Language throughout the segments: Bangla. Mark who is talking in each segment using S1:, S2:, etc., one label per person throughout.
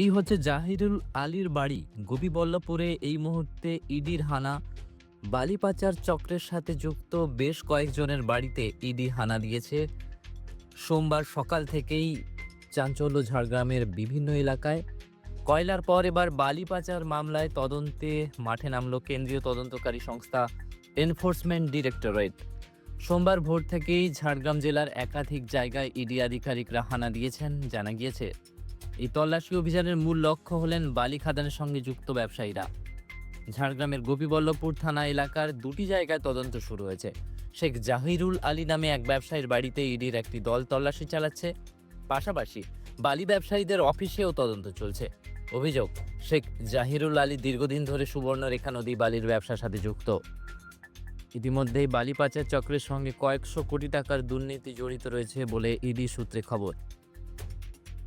S1: এই হচ্ছে জাহিরুল আলীর বাড়ি, গোপীবল্লভপুরে। এই মুহূর্তে ইডির হানা বালি পাচার চক্রের সাথে যুক্ত বেশ কয়েকজনের বাড়িতে ইডি হানা দিয়েছে। সোমবার সকাল থেকেই চাঞ্চল্য ঝাড়গ্রামের বিভিন্ন এলাকায়। কয়লার পর এবার বালি পাচার মামলায় তদন্তে মাঠে নামল কেন্দ্রীয় তদন্তকারী সংস্থা এনফোর্সমেন্ট ডিরেক্টরেট। সোমবার ভোর থেকেই ঝাড়গ্রাম জেলার একাধিক জায়গায় ইডি আধিকারিকরা হানা দিয়েছেন, জানা গিয়েছে। এই তল্লাশি অভিযানের মূল লক্ষ্য হলেন বালি খাদানের সঙ্গে যুক্ত ব্যবসায়ীরা। ঝাড়গ্রামের গোপীবল্লভপুর থানা এলাকার দুটি জায়গায় তদন্ত শুরু হয়েছে। শেখ জাহিরুল আলী নামে এক ব্যবসায়ীর বাড়িতে ইডির একটি দল তল্লাশি চালাচ্ছে। পাশাপাশি বালি ব্যবসায়ীদের অফিসেও তদন্ত চলছে। অভিযোগ, শেখ জাহিরুল আলী দীর্ঘদিন ধরে সুবর্ণরেখা নদী বালির ব্যবসার সাথে যুক্ত। ইতিমধ্যেই বালি পাচার চক্রের সঙ্গে কয়েকশো কোটি টাকার দুর্নীতি জড়িত রয়েছে বলে ইডি সূত্রে খবর।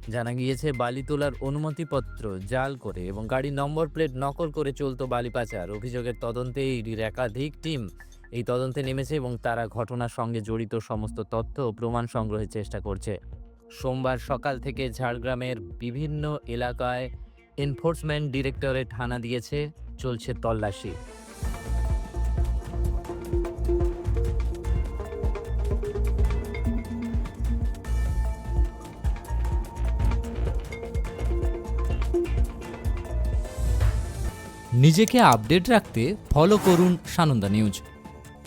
S1: জানা গিয়েছে, বালি তোলার অনুমতিপত্র জাল করে এবং গাড়ির নম্বর প্লেট নকল করে চলতো বালি পাচার। অভিযোগের তদন্তে ইডির একাধিক টিম এই তদন্তে নেমেছে এবং তারা ঘটনার সঙ্গে জড়িত সমস্ত তথ্য ও প্রমাণ সংগ্রহের চেষ্টা করছে। সোমবার সকাল থেকে ঝাড়গ্রামের বিভিন্ন এলাকায় এনফোর্সমেন্ট ডিরেক্টরেট হানা দিয়েছে, চলছে তল্লাশি।
S2: নিজেকে আপডেট রাখতে ফলো করুন সানন্দা নিউজ